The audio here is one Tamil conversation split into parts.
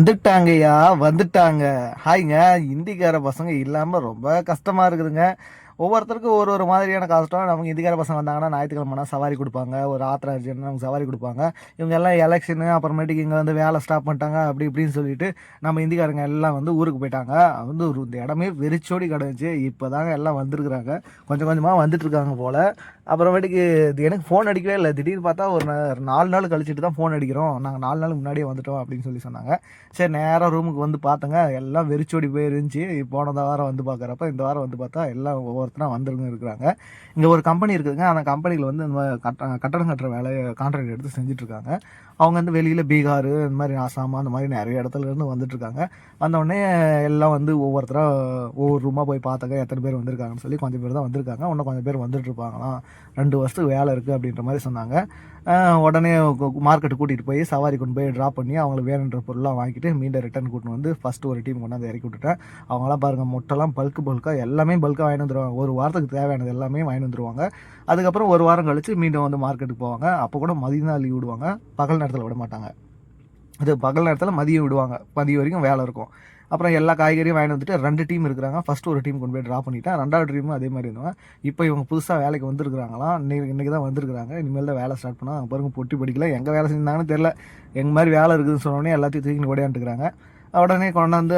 வந்துட்டாங்கய்யா வந்துட்டாங்க. ஹாய்ங்க இந்திக்கார பசங்க இல்லாமல் ரொம்ப கஷ்டமாக இருக்குதுங்க. ஒவ்வொருத்தருக்கும் ஒரு ஒரு மாதிரியான கஷ்டம். நமக்கு இந்திக்கார பசங்க வந்தாங்கன்னா ஞாயிற்றுக்கிழமைனா சவாரி கொடுப்பாங்க. ஒரு ஆத்திரம் அர்ஜென்ட்னா நமக்கு சவாரி கொடுப்பாங்க. இவங்க எல்லாம் எலெக்ஷனு அப்புறமேட்டுக்கு இங்கே வந்து வேலை ஸ்டாப் பண்ணிட்டாங்க அப்படி இப்படின்னு சொல்லிட்டு நம்ம இந்திக்காரங்க எல்லாம் வந்து ஊருக்கு போயிட்டாங்க. வந்து ஒரு இந்த இடமே வெறிச்சோடி கிடந்துச்சு. இப்போ தாங்க எல்லாம் வந்துருக்குறாங்க. கொஞ்சம் கொஞ்சமாக வந்துட்டு இருக்காங்க போல். அப்புறமேட்டுக்கு எனக்கு ஃபோன் அடிக்கவே இல்லை. திடீர்னு பார்த்தா ஒரு நாலு நாள் கழிச்சிட்டு தான் ஃபோன் அடிக்கிறோம். நாங்கள் நாலு நாள் முன்னாடியே வந்துட்டோம் அப்படின்னு சொல்லி சொன்னாங்க. சரி நேராக ரூமுக்கு வந்து பார்த்தங்க. எல்லாம் வெறிச்சோடி போயிருந்துச்சு. இருந்துச்சு வாரம் வந்து பார்க்குறப்ப இந்த வாரம் வந்து பார்த்தா எல்லாம் ஒவ்வொரு ஒருத்தராக வந்துருங்க இருக்கிறாங்க. இங்கே ஒரு கம்பெனி இருக்குதுங்க. அந்த கம்பெனியில் வந்து இந்த மாதிரி கட்ட கட்டடம் கட்டுற வேலையை கான்ட்ராக்ட் எடுத்து செஞ்சிட்ருக்காங்க. அவங்க வந்து வெளியில் பீகார் இந்த மாதிரி ஆசாம் அந்த மாதிரி நிறைய இடத்துல இருந்து வந்துட்டு வந்த உடனே எல்லாம் வந்து ஒவ்வொருத்தராக ஒவ்வொரு ரூமாக போய் பார்த்தாங்க. எத்தனை பேர் வந்திருக்காங்கன்னு சொல்லி கொஞ்சம் பேர் தான் வந்திருக்காங்க. இன்னும் கொஞ்சம் பேர் வந்துட்டுருப்பாங்களாம் ரெண்டு வருஷத்துக்கு வேலை இருக்குது அப்படின்ற மாதிரி சொன்னாங்க. உடனே மார்க்கெட்டு கூட்டிகிட்டு போய் சவாரி கொண்டு போய் ட்ராப் பண்ணி அவங்களுக்கு வேணுன்ற பொருள்லாம் வாங்கிட்டு மீண்டும் ரிட்டர்ன் கூட்டின்னு வந்து ஃபஸ்ட்டு ஒரு டீம் கொண்டாந்து இறக்கி விட்டுட்டேன். அவங்களாம் பாருங்கள் முட்டைலாம் பல்க்கு பல்காக எல்லாமே பல்காக வாங்கிட்டு வந்துடுவாங்க ஒரு வாரத்துக்கு தேவையானது எல்லாமே வாங்கி வந்துருவாங்க. அதுக்கப்புறம் ஒரு வாரம் கழித்து மீண்டும் வந்து மார்க்கெட்டுக்கு போவாங்க. அப்போ கூட மதியம் தான் லீவ் விடுவாங்க. பகல் நேரத்தில் விட மாட்டாங்க. அது பகல் நேரத்தில் மதியம் விடுவாங்க. மதியம் வரைக்கும் வேலை இருக்கும். அப்புறம் எல்லா காய்கறியும் வாங்கி வந்துட்டு ரெண்டு டீம் இருக்கிறாங்க. ஃபஸ்ட்டு ஒரு டீம் கொண்டு போய் ட்ராப் பண்ணிட்டேன். ரெண்டாவது டீமும் அதே மாதிரி இருந்தாங்க இப்போ இவங்க புதுசாக வேலைக்கு வந்திருக்கிறாங்களாம். இன்னைக்கு இன்றைக்கி தான் வந்திருக்கிறாங்க. இனிமேல் தான் வேலை ஸ்டார்ட் பண்ணால் பாருங்க பொட்டி படிக்கல. எங்கே வேலை செஞ்சாங்கன்னு தெரில எங்கள் மாதிரி வேலை இருக்குதுன்னு சொன்னோடனே எல்லாத்தையும் தூக்கி ஓடையாண்டுக்கிறாங்க உடனே கொண்டாந்து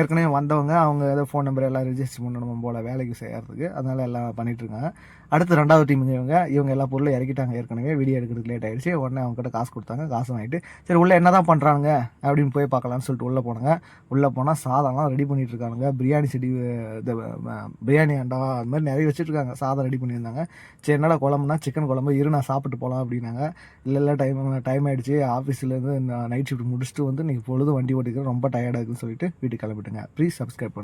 ஏற்கனவே வந்தவங்க அவங்க ஏதோ ஃபோன் நம்பர் எல்லாம் ரிஜிஸ்டர் பண்ணணும் போல் வேலைக்கு செய்கிறதுக்கு அதனால எல்லாம் பண்ணிகிட்ருக்காங்க அடுத்து ரெண்டாவது டீம் இவங்க இவங்க எல்லா பொருளும் இறக்கிட்டாங்க ஏற்கனவே. வீடியோ எடுக்கிறதுக்கு லேட் ஆகிடுச்சு உடனே அவங்க கிட்ட காசு கொடுத்தாங்க. காசு வாங்கிட்டு சரி உள்ளே என்ன தான் பண்ணுறாங்க அப்படின்னு போய் பார்க்கலாம்னு சொல்லிட்டு உள்ளே போனாங்க. உள்ளே போனால் சாதம்லாம் ரெடி பண்ணிட்டு பிரியாணி செடி இந்த பிரியாணி அண்டா அது மாதிரி நிறைய வச்சுட்ருக்காங்க சாதம் ரெடி பண்ணியிருந்தாங்க. சரி என்னடா குழம்புனா சிக்கன் குழம்பு. இரு நான் சாப்பிட்டு போகலாம் அப்படின்னாங்க. இல்லை இல்லை டைம் டைம் ஆயிடுச்சு. ஆஃபீஸ்லேருந்து நைட் ஷிஃப்ட் முடிச்சுட்டு வந்து நீங்கள் பொழுது வண்டி ஓட்டிக்கிறேன் ரொம்ப டயர்டாக இருக்குன்னு சொல்லிட்டு வீட்டுக்கு கிளம்பிட்டுங்க. Please subscribe